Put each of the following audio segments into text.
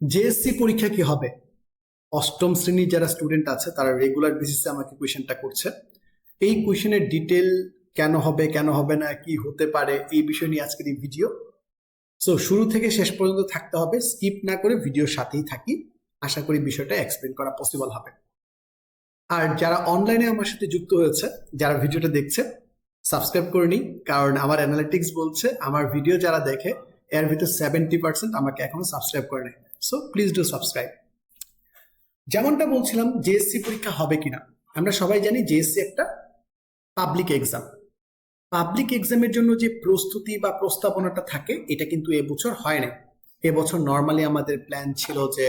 JSC পরীক্ষা কি হবে? অষ্টম শ্রেণির যারা স্টুডেন্ট আছে, তারা রেগুলার বেসিসে আমাকে কোয়েশনটা করছে। এই কোয়েশনের ডিটেল কেন হবে কেন হবে না, কি হতে পারে, এই বিষয় নিয়ে আজকের এই ভিডিও সো শুরু থেকে শেষ পর্যন্ত থাকতে হবে স্কিপ না করে ভিডিওর সাথেই থাকি। আশা করি বিষয়টা এক্সপ্লেন করা পসিবল হবে। আর যারা অনলাইনে আমার সাথে যুক্ত হয়েছে, যারা ভিডিওটা দেখছে সাবস্ক্রাইব করে নিই কারণ আমার অ্যানালিটিক্স বলছে, আমার ভিডিও যারা দেখে, এর ভিতর সেভেন্টি পার্সেন্ট আমাকে এখনও সাবস্ক্রাইব করে নেয় সো প্লিজ ডু সাবস্ক্রাইব যেমনটা বলছিলাম জেএসসি পরীক্ষা হবে কিনা? আমরা সবাই জানি জেএসসি একটা পাবলিক এক্সাম পাবলিক এক্সামের জন্য যে প্রস্তুতি বা প্রস্তাবনাটা থাকে, এটা কিন্তু এবছর হয় না এবছর নর্মালি আমাদের প্ল্যান ছিল যে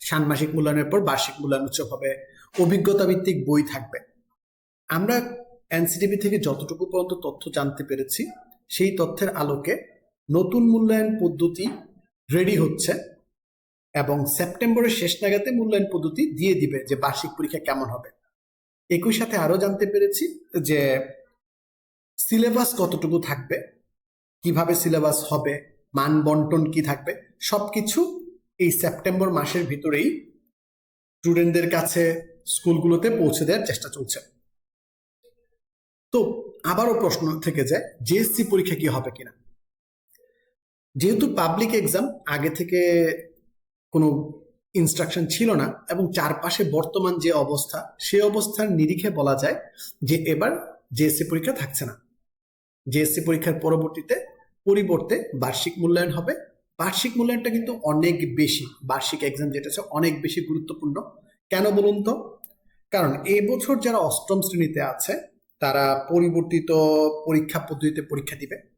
ষান্মাসিক মূল্যায়নের পর বার্ষিক মূল্যায়ন উৎসব হবে, অভিজ্ঞতা ভিত্তিক বই থাকবে। আমরা এনসিটিভি থেকে যতটুকু পর্যন্ত তথ্য জানতে পেরেছি, সেই তথ্যের আলোকে নতুন মূল্যায়ন পদ্ধতি রেডি হচ্ছে এবং সেপ্টেম্বরের শেষ নাগাতে মূল্যায়ন পদ্ধতি দিয়ে দিবে যে বার্ষিক পরীক্ষা কেমন হবে। একই সাথে আরও জানতে পেরেছি যে সিলেবাস কতটুকু থাকবে, কীভাবে সিলেবাস হবে, মান বন্টন কি থাকবে, সবকিছু এই সেপ্টেম্বর মাসের ভিতরেই স্টুডেন্টদের কাছে স্কুলগুলোতে পৌঁছে দেওয়ার চেষ্টা চলছে। তো আবারও প্রশ্ন থেকে যায় জিএসসি পরীক্ষা কি হবে কিনা? যেহেতু পাবলিক এক্সাম আগে থেকে কোনো ইনস্ট্রাকশন ছিল না এবং চারপাশে বর্তমান যে অবস্থা, সে অবস্থার নিরিখে বলা যায় যে এবার জেএসসি পরীক্ষা থাকছে না। জেএসসি পরীক্ষার পরবর্তীতে পরিবর্তে বার্ষিক মূল্যায়ন হবে। বার্ষিক মূল্যায়নটা কিন্তু অনেক বেশি। বার্ষিক এক্সাম যেটা আছে, অনেক বেশি গুরুত্বপূর্ণ। কেন বলুন তো? কারণ এবছর যারা অষ্টম শ্রেণীতে আছে, তারা পরিবর্তিত পরীক্ষা পদ্ধতিতে পরীক্ষা দিবে।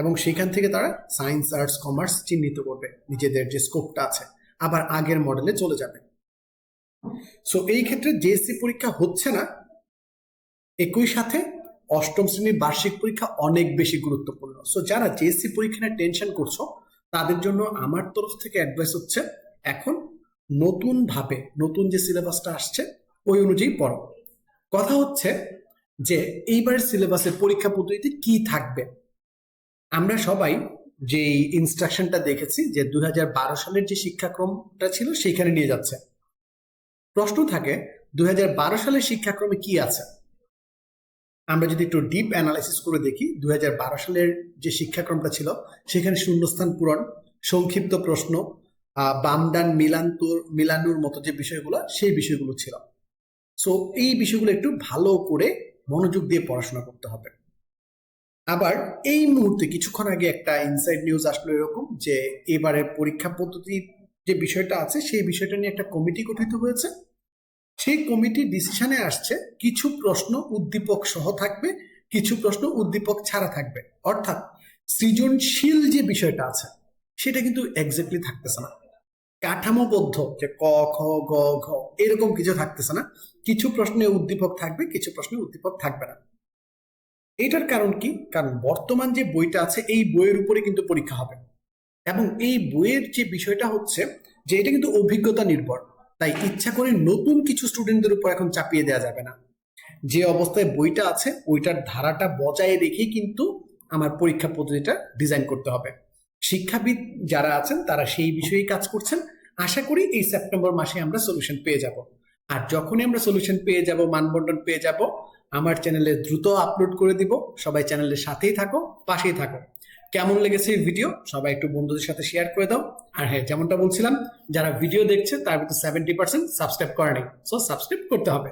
এবং সেখান থেকে তারা সায়েন্স, আর্টস, কমার্স চিহ্নিত করবে। নিজেদের যে স্কোপটা আছে, আবার আগের মডেলে চলে যাবে। সো এই ক্ষেত্রে জেএসসি পরীক্ষা হচ্ছে না। একই সাথে অষ্টম শ্রেণির বার্ষিক পরীক্ষা অনেক বেশি গুরুত্বপূর্ণ। সো যারা জেএসসি পরীক্ষা নিয়ে টেনশন করছ, তাদের জন্য আমার তরফ থেকে অ্যাডভাইস হচ্ছে, এখন নতুন ভাবে নতুন যে সিলেবাসটা আসছে, ওই অনুযায়ী পড়ো। কথা হচ্ছে যে, এইবারের সিলেবাসের পরীক্ষা পদ্ধতিতে কি থাকবে? আমরা সবাই যে ইনস্ট্রাকশনটা দেখেছি যে দুই হাজার বারো সালের যে শিক্ষাক্রমটা ছিল সেখানে নিয়ে যাচ্ছে। প্রশ্ন থাকে দুই হাজার বারো সালের শিক্ষাক্রমে কি আছে? আমরা যদি একটু ডিপ অ্যানালাইসিস করে দেখি দুই হাজার বারো সালের যে শিক্ষাক্রমটা ছিল সেখানে শূন্যস্থান পূরণ সংক্ষিপ্ত প্রশ্ন আহ, বামডান মিলান্তুর মিলানুর মতো যে বিষয়গুলো সেই বিষয়গুলো ছিল। সো এই বিষয়গুলো একটু ভালো করে মনোযোগ দিয়ে পড়াশোনা করতে হবে। আবার এই মুহূর্তে কিছুক্ষণ আগে একটা ইনসাইড নিউজ আসলো এরকম যে এবারের পরীক্ষা পদ্ধতির যে বিষয়টা আছে, সেই বিষয়টা নিয়ে একটা কমিটি গঠিত হয়েছে। সেই কমিটি ডিসিশনে আসছে, কিছু প্রশ্ন উদ্দীপক সহ থাকবে, কিছু প্রশ্ন উদ্দীপক ছাড়া থাকবে। অর্থাৎ সৃজনশীল যে বিষয়টা আছে, সেটা কিন্তু এক্স্যাক্টলি থাকতেছে না। কাঠামোবদ্ধ যে ক, খ, গ, ঘ, এরকম কিছু থাকতেছে না। কিছু প্রশ্নে উদ্দীপক থাকবে, কিছু প্রশ্নে উদ্দীপক থাকবে না। এটার কারণ কি? কারণ বর্তমান যে বইটা আছে, এই বইয়ের উপরে কিন্তু পরীক্ষা হবে। এবং এই বইয়ের যে বিষয়টা হচ্ছে যে এটা কিন্তু অভিজ্ঞতা নির্ভর। তাই ইচ্ছা করে নতুন কিছু স্টুডেন্টদের উপর এখন চাপিয়ে দেওয়া যাবে না। যে অবস্থায় বইটা আছে, ওইটার ধারাটা বজায় রেখেই কিন্তু আমার পরীক্ষা পদ্ধতিটা ডিজাইন করতে হবে। শিক্ষাবিদ যারা আছেন, তারা সেই বিষয়েই কাজ করছেন। আশা করি এই সেপ্টেম্বর মাসে আমরা সলিউশন পেয়ে যাব। আর যখনই আমরা সলিউশন পেয়ে যাব মানবন্টন পেয়ে যাব আমার চ্যানেলে দ্রুত আপলোড করে দিব। সবাই চ্যানেলের সাথেই থাকো, পাশেই থাকো। কেমন লেগেছে ভিডিও সবাই একটু বন্ধুদের সাথে শেয়ার করে দাও। আর হ্যাঁ যেমনটা বলছিলাম, যারা ভিডিও দেখছে, তার ভিতরে সেভেন্টি পার্সেন্ট সাবস্ক্রাইব করেনি সো সাবস্ক্রাইব করতে হবে।